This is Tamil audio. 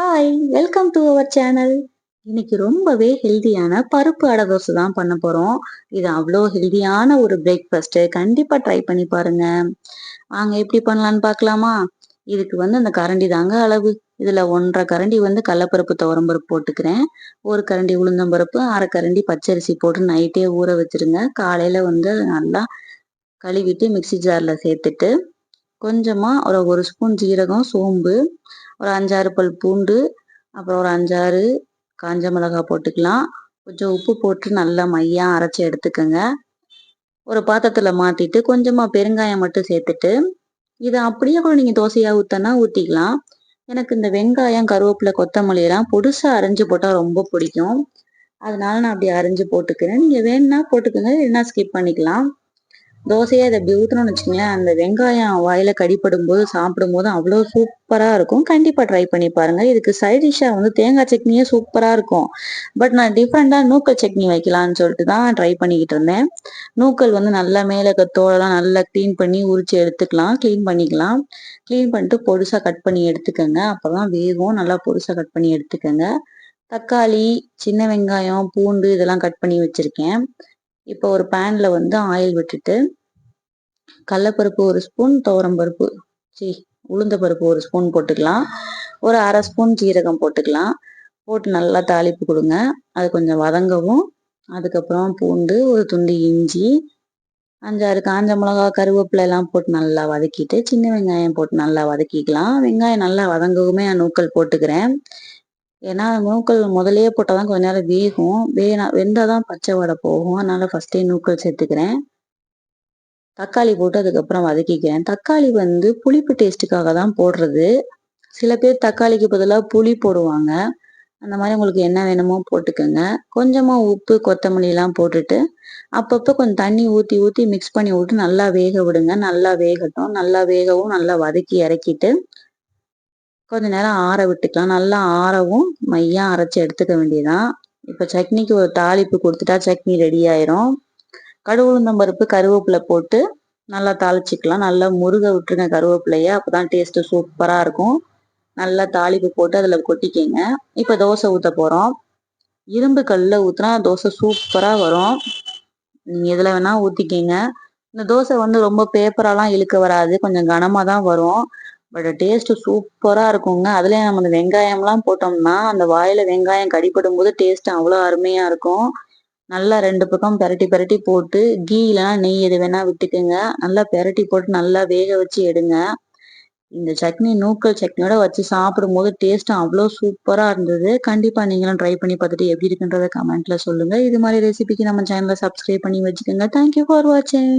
Hi welcome to our channel இன்னைக்கு ரொம்பவே ஹெல்தியான பருப்பு அடை தோசை தான் பண்ண போறோம். இது அவ்வளோ ஹெல்தியான ஒரு பிரேக்ஃபாஸ்ட் கண்டிப்பா ட்ரை பண்ணி பாருங்க. வாங்க எப்படி பண்ணலான்னு பார்க்கலாமா? இதுக்கு வந்து அந்த கரண்டி தாங்க அளவு. இதுல ஒன்றரை கரண்டி வந்து கடலப்பருப்பு துவரம்பருப்பு போட்டுக்கிறேன். ஒரு கரண்டி உளுந்தம்பருப்பு அரை கரண்டி பச்சரிசி போட்டு நைட்டே ஊற வச்சிருங்க. காலையில வந்து நல்லா கழுவிட்டு மிக்சி ஜாரில் சேர்த்துட்டு கொஞ்சமாக ஒரு ஒரு ஸ்பூன் ஜீரகம் சோம்பு ஒரு அஞ்சாறு பல் பூண்டு அப்புறம் ஒரு அஞ்சாறு காஞ்ச மிளகாய் போட்டுக்கலாம். கொஞ்சம் உப்பு போட்டு நல்லா மையாக அரைச்சி எடுத்துக்கோங்க. ஒரு பாத்திரத்தில் மாற்றிட்டு கொஞ்சமாக பெருங்காயம் மட்டும் சேர்த்துட்டு இதை அப்படியே கூட நீங்கள் தோசையாக ஊற்றினா ஊற்றிக்கலாம் எனக்கு இந்த வெங்காயம் கருவேப்பிலை கொத்தமல்லி எல்லாம் பொடுசாக அரைஞ்சு போட்டால் ரொம்ப பிடிக்கும். அதனால நான் அப்படி அரைஞ்சு போட்டுக்கிறேன். நீங்கள் வேணும்னா போட்டுக்கோங்க இல்லைன்னா ஸ்கிப் பண்ணிக்கலாம். தோசையை அதை அப்படி ஊற்றணும்னு வச்சுக்கோங்களேன் அந்த வெங்காயம் வாயில கடிப்படும் போது சாப்பிடும் போது அவ்வளோ சூப்பராக இருக்கும். கண்டிப்பாக ட்ரை பண்ணி பாருங்க. இதுக்கு சைட் டிஷ்ஷாக வந்து தேங்காய் சட்னியே சூப்பராக இருக்கும். பட் நான் டிஃப்ரெண்டாக நூக்கல் சட்னி வைக்கலான்னு சொல்லிட்டு தான் ட்ரை பண்ணிக்கிட்டு இருந்தேன். நூக்கல் வந்து நல்லா மேலே தோலெல்லாம் நல்லா க்ளீன் பண்ணி உரிச்சு எடுத்துக்கலாம். க்ளீன் பண்ணிக்கலாம். க்ளீன் பண்ணிட்டு பொடுசாக கட் பண்ணி எடுத்துக்கோங்க. அப்போ தான் வேகும். நல்லா பொடுசாக கட் பண்ணி எடுத்துக்கோங்க. தக்காளி சின்ன வெங்காயம் பூண்டு இதெல்லாம் கட் பண்ணி வச்சுருக்கேன். இப்போ ஒரு பேன்ல வந்து ஆயில் விட்டுட்டு கடலப்பருப்பு ஒரு ஸ்பூன் துவரம்பருப்பு சி உளுந்த பருப்பு ஒரு ஸ்பூன் போட்டுக்கலாம். ஒரு அரை ஸ்பூன் ஜீரகம் போட்டுக்கலாம். போட்டு நல்லா தாளிப்பு கொடுங்க. அது கொஞ்சம் வதங்கவும் அதுக்கப்புறம் பூண்டு ஒரு துண்டு இஞ்சி அஞ்சாறு காஞ்ச மிளகா கருவேப்பிலை எல்லாம் போட்டு நல்லா வதக்கிட்டு சின்ன வெங்காயம் போட்டு நல்லா வதக்கிக்கலாம். வெங்காயம் நல்லா வதங்கவுமே நான் நூக்கல் போட்டுக்கிறேன். ஏன்னா நூக்கல் முதலையே போட்டால் தான் கொஞ்ச நேரம் வேகும். வேணா வெந்தால் தான் பச்சை வடை போகும். அதனால ஃபஸ்ட்டே நூக்கல் சேர்த்துக்கிறேன். தக்காளி போட்டு அதுக்கப்புறம் வதக்கிக்கிறேன். தக்காளி வந்து புளிப்பு டேஸ்ட்டுக்காக தான் போடுறது. சில பேர் தக்காளிக்கு பதிலாக புளி போடுவாங்க. அந்த மாதிரி உங்களுக்கு என்ன வேணுமோ போட்டுக்கோங்க. கொஞ்சமாக உப்பு கொத்தமல்லிலாம் போட்டுட்டு அப்பப்போ கொஞ்சம் தண்ணி ஊற்றி ஊற்றி மிக்ஸ் பண்ணி விட்டு நல்லா வேக விடுங்க. நல்லா வேகட்டும். நல்லா வேகவும் நல்லா வதக்கி இறக்கிட்டு கொஞ்ச நேரம் ஆற விட்டுக்கலாம். நல்லா ஆறவும் மையா அரைச்சி எடுத்துக்க வேண்டியதான் இப்போ சட்னிக்கு ஒரு தாளிப்பு கொடுத்துட்டா சட்னி ரெடி ஆயிரும். கடுவுளுந்தம் பருப்பு கருவேப்பிலை போட்டு நல்லா தாளிச்சிக்கலாம். நல்லா முருக விட்டுருங்க கருவேப்பிலைய. அப்போதான் டேஸ்ட்டு சூப்பராக இருக்கும். நல்லா தாளிப்பு போட்டு அதில் கொட்டிக்கங்க. இப்போ தோசை ஊற்ற போகிறோம் இரும்பு கல்லில் ஊற்றினா தோசை சூப்பராக வரும். நீங்கள் இதில் வேணால் ஊற்றிக்கிங்க இந்த தோசை வந்து ரொம்ப பேப்பரெல்லாம் இழுக்க வராது. கொஞ்சம் கனமாக தான் வரும். பட் டேஸ்ட் சூப்பரா இருக்குங்க. அதுலயே நம்ம அந்த வெங்காயம்லாம் போட்டோம்னா அந்த வாயில வெங்காயம் கடிப்படும் போது டேஸ்ட் அவ்வளோ அருமையா இருக்கும். நல்லா ரெண்டு பக்கம் பெரட்டி பெரட்டி போட்டு கீ இல்லைன்னா நெய் எது வேணா விட்டுக்குங்க. நல்லா பெரட்டி போட்டு நல்லா வேக வச்சு எடுங்க. இந்த சட்னி நூக்கல் சட்னியோட வச்சு சாப்பிடும் போது டேஸ்ட்டும் அவ்வளோ சூப்பரா இருந்தது. கண்டிப்பா நீங்களும் ட்ரை பண்ணி பார்த்துட்டு எப்படி இருக்குன்றத கமெண்ட்ல சொல்லுங்க. இது மாதிரி ரெசிபிக்கு நம்ம சேனலை சப்ஸ்கிரைப் பண்ணி வச்சுக்கோங்க. தேங்க்யூ ஃபார் வாட்சிங்